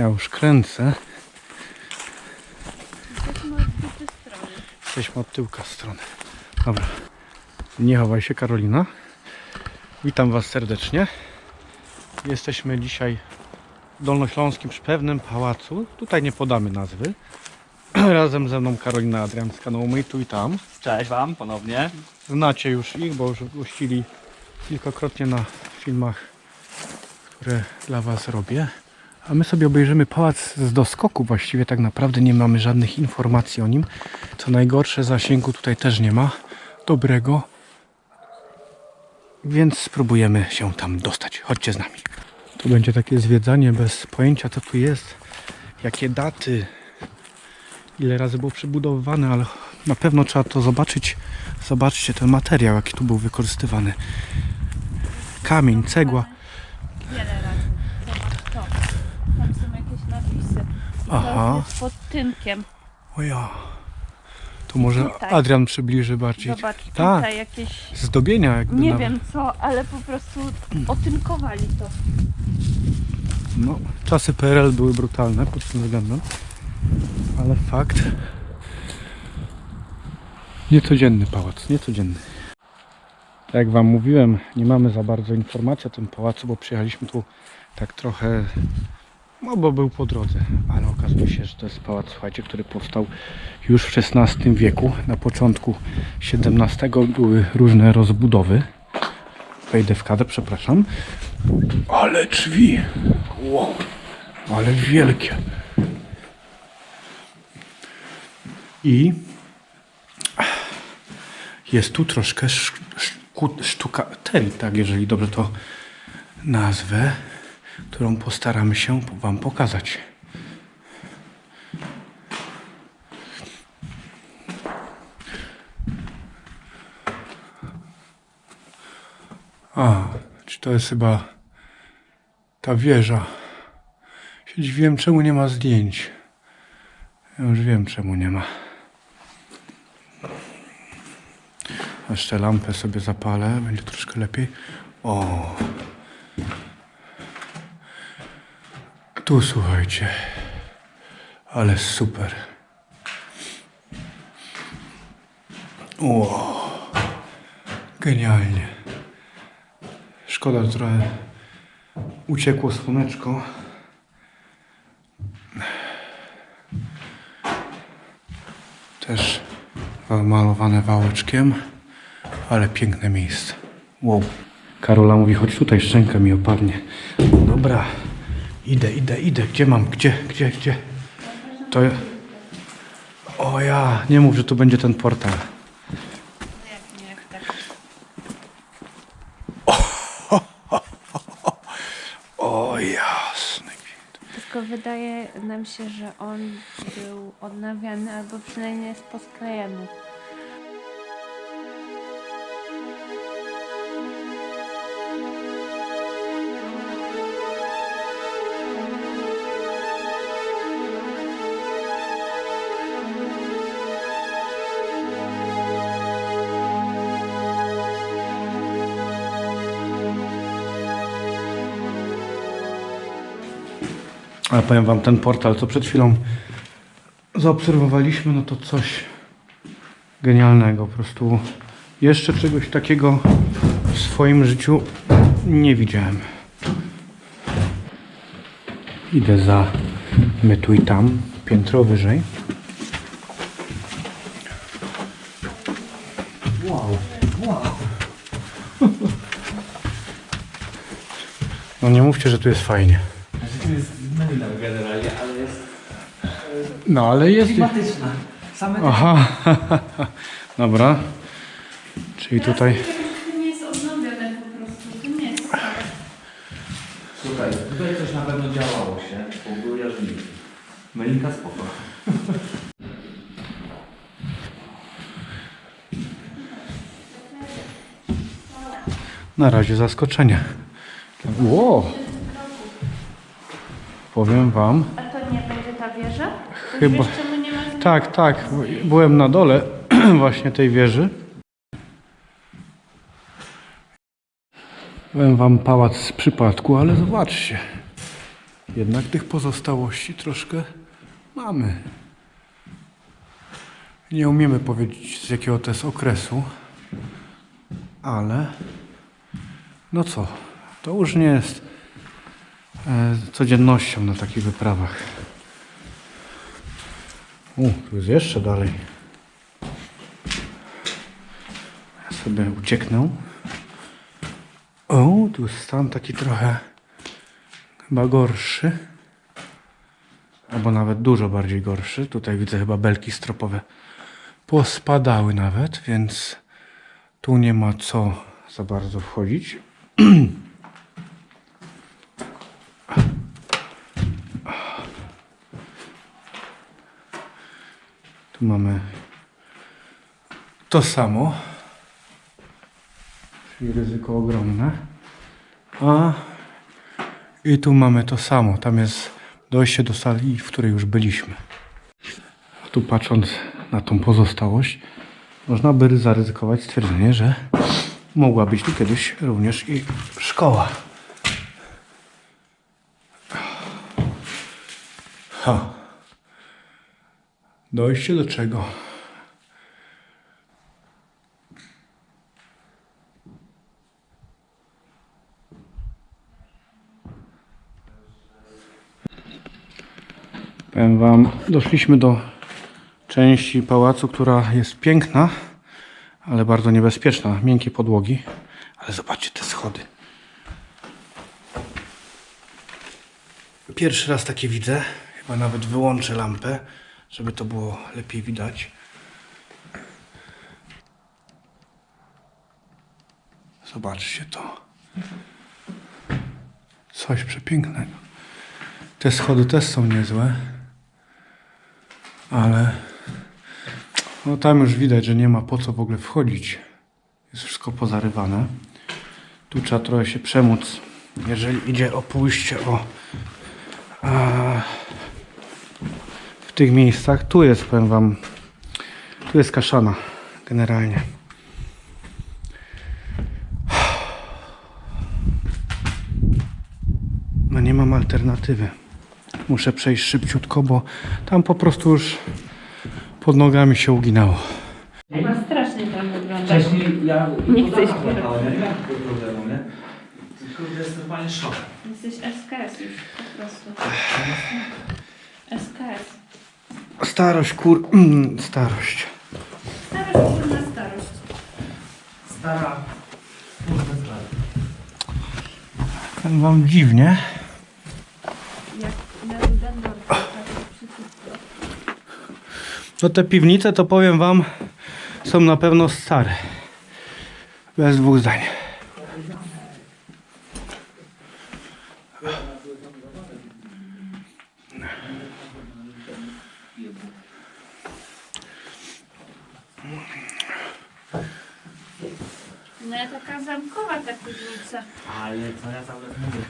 Ja już kręcę. Jesteśmy od drugiej strony. Jesteśmy od tyłka strony. Dobra. Nie chowaj się, Karolina. Witam Was serdecznie. Jesteśmy dzisiaj w Dolnośląskim przy pewnym pałacu. Tutaj nie podamy nazwy. Razem ze mną Karolina Adrian z kanału My Tu i Tam. Cześć Wam ponownie. Znacie już ich, bo już gościli kilkakrotnie na filmach, które dla Was robię. A my sobie obejrzymy pałac z doskoku. Właściwie tak naprawdę nie mamy żadnych informacji o nim. Co najgorsze, zasięgu tutaj też nie ma dobrego. Więc spróbujemy się tam dostać. Chodźcie z nami. Tu będzie takie zwiedzanie bez pojęcia co tu jest, jakie daty, ile razy było przebudowywane, ale na pewno trzeba to zobaczyć. Zobaczcie ten materiał, jaki tu był wykorzystywany. Kamień, cegła. Wiele razy. Zobacz to. Tam są jakieś napisy. I Aha. to jest pod tynkiem. O ja. Tu może Tutaj. Adrian przybliży bardziej. Zobacz, Tak. tutaj jakieś... Zdobienia jakby Nie nawet. wiem co, ale po prostu otynkowali to. No, czasy PRL były brutalne pod tym względem. Ale fakt. Niecodzienny pałac, niecodzienny. Tak jak Wam mówiłem, nie mamy za bardzo informacji o tym pałacu, bo przyjechaliśmy tu tak trochę, no bo był po drodze, ale okazuje się, że to jest pałac, słuchajcie, który powstał już w XVI wieku. Na początku XVII były różne rozbudowy. Wejdę w kadr, przepraszam. Ale drzwi! Wow, ale wielkie. I jest tu troszkę sztukaterii, tak, jeżeli dobrze to nazwę, którą postaramy się Wam pokazać. A, czy to jest chyba ta wieża? Się dziwiłem, czemu nie ma zdjęć. Ja już wiem, czemu nie ma. Jeszcze lampę sobie zapalę, będzie troszkę lepiej. O! Tu słuchajcie. Ale super. O! Genialnie. Szkoda, że trochę uciekło słoneczko. Też malowane wałeczkiem, ale piękne miejsce. Wow. Karola mówi, chodź tutaj, szczęka mi opadnie. Dobra, idę, idę, idę. Gdzie mam? Gdzie, gdzie, gdzie? To... O ja, nie mów, że tu będzie ten portal. Tylko wydaje nam się, że on był odnawiany albo przynajmniej jest posklejany. Ale powiem wam, ten portal, co przed chwilą zaobserwowaliśmy, no to coś genialnego. Po prostu jeszcze czegoś takiego w swoim życiu nie widziałem. Idę za my tu i tam, piętro wyżej. Wow, wow. No nie mówcie, że tu jest fajnie. No ale jest... klimatyczna. Same te... Aha, dobra. Czyli tutaj. To nie jest odnowione po prostu, to nie jest Słuchaj, tutaj coś na pewno działało się, bo były jarzmiki. Melinka spoko. Na razie zaskoczenie. Wow. Powiem wam. A to nie będzie ta wieża? Chyba- Tak, tak. Byłem na dole właśnie tej wieży. Powiem wam pałac z przypadku, ale zobaczcie. jednak tych pozostałości troszkę mamy. Nie umiemy powiedzieć z jakiego to jest okresu, ale no co, to już nie jest e, codziennością na takich wyprawach. U, tu jest jeszcze dalej. Ja sobie ucieknę. O, tu jest stan taki trochę chyba gorszy. Albo nawet dużo bardziej gorszy. Tutaj widzę chyba belki stropowe pospadały nawet, więc tu nie ma co za bardzo wchodzić. Tu mamy to samo, czyli ryzyko ogromne. A i tu mamy to samo. Tam jest dojście do sali, w której już byliśmy. Tu patrząc na tą pozostałość, można by zaryzykować stwierdzenie, że mogła być tu kiedyś również i szkoła. Ha. Dojście do czego? Powiem Wam, doszliśmy do części pałacu, która jest piękna, ale bardzo niebezpieczna. Miękkie podłogi. Ale zobaczcie te schody. Pierwszy raz takie widzę. Chyba nawet wyłączę lampę, żeby to było lepiej widać. Zobaczcie to. Coś przepięknego. Te schody też są niezłe. Ale no tam już widać, że nie ma po co w ogóle wchodzić. Jest wszystko pozarywane. Tu trzeba trochę się przemóc, jeżeli idzie o pójście o a, tych miejscach. Tu jest, powiem wam, tu jest kaszana generalnie. No nie mam alternatywy. Muszę przejść szybciutko, bo tam po prostu już pod nogami się uginało. Chyba strasznie tam wygląda. Wcześniej ja Nie chcę takiego problemu, nie? Tylko że jest normalnie szok. Jesteś SKS już po prostu. SKS. Starość, kur... Starość. Starość kurna starość. Stara, kurde stara. Powiem wam dziwnie. Jak na Ludendorfie, tak. No te piwnice to powiem wam są na pewno stare. Bez dwóch zdań. No ja taka zamkowa ta piwnica. Ale co ja cały czas mówię?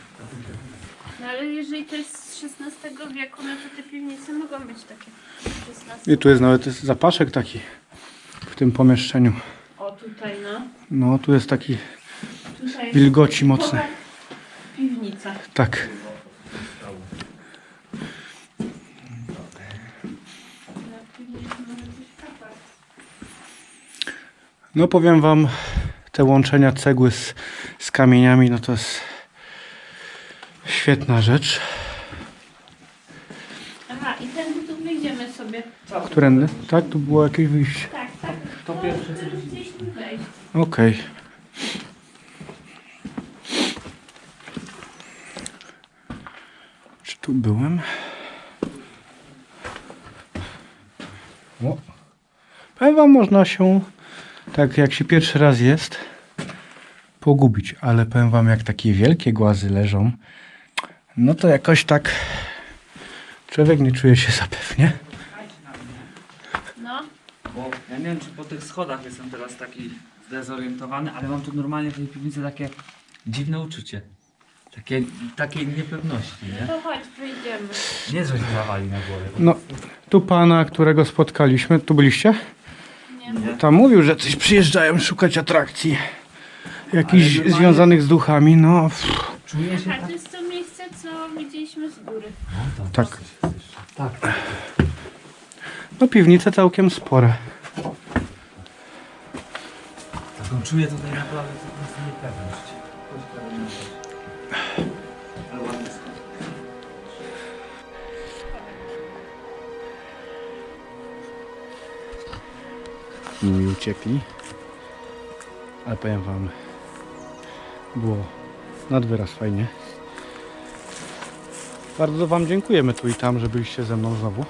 No ale jeżeli to jest z XVI wieku, no to te piwnice mogą być takie XVI. I tu jest nawet zapaszek taki w tym pomieszczeniu. O tutaj no. No tu jest taki Tutaj jest wilgoci mocny. typowa Piwnica. Tak. Może kapać. No powiem wam, te łączenia cegły z, z kamieniami, no to jest świetna rzecz. Aha, i tędy tu wyjdziemy sobie. Którędy? Tak, tu było jakieś wyjście. Tak, tak. To wejść. Okej. Czy tu byłem? O. Powiem wam, można się, tak jak się pierwszy raz jest, pogubić, ale powiem wam, jak takie wielkie głazy leżą, no to jakoś tak człowiek nie czuje się zapewnie. No, Bo ja nie wiem, czy po tych schodach jestem teraz taki zdezorientowany, ale mam tu normalnie w tej piwnicy takie dziwne uczucie. Takie, takiej niepewności, nie? to chodź, wyjdziemy. Nie mi zawali na głowie. No, tu pana, którego spotkaliśmy, tu byliście? Tam mówił, że coś przyjeżdżają szukać atrakcji. Jakichś Ale normalnie- związanych z duchami, no. pff. Czuję się tak... to jest to miejsce, co widzieliśmy z góry. Tak. Tak. No piwnice całkiem spore. Taką czuję tutaj naprawdę Nimi uciekli. Ale powiem wam, było nad wyraz fajnie. Bardzo wam dziękujemy tu i tam, że byliście ze mną znowu.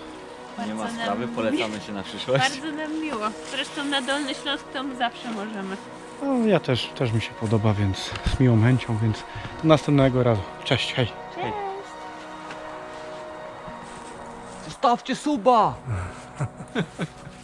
Nie ma Bardzo nam- sprawy, polecamy się na przyszłość. Bardzo nam miło. Zresztą na Dolny Śląsk to zawsze możemy. No, ja też, też mi się podoba, więc z miłą chęcią, więc do następnego razu. Cześć, hej. Cześć! Zostawcie suba!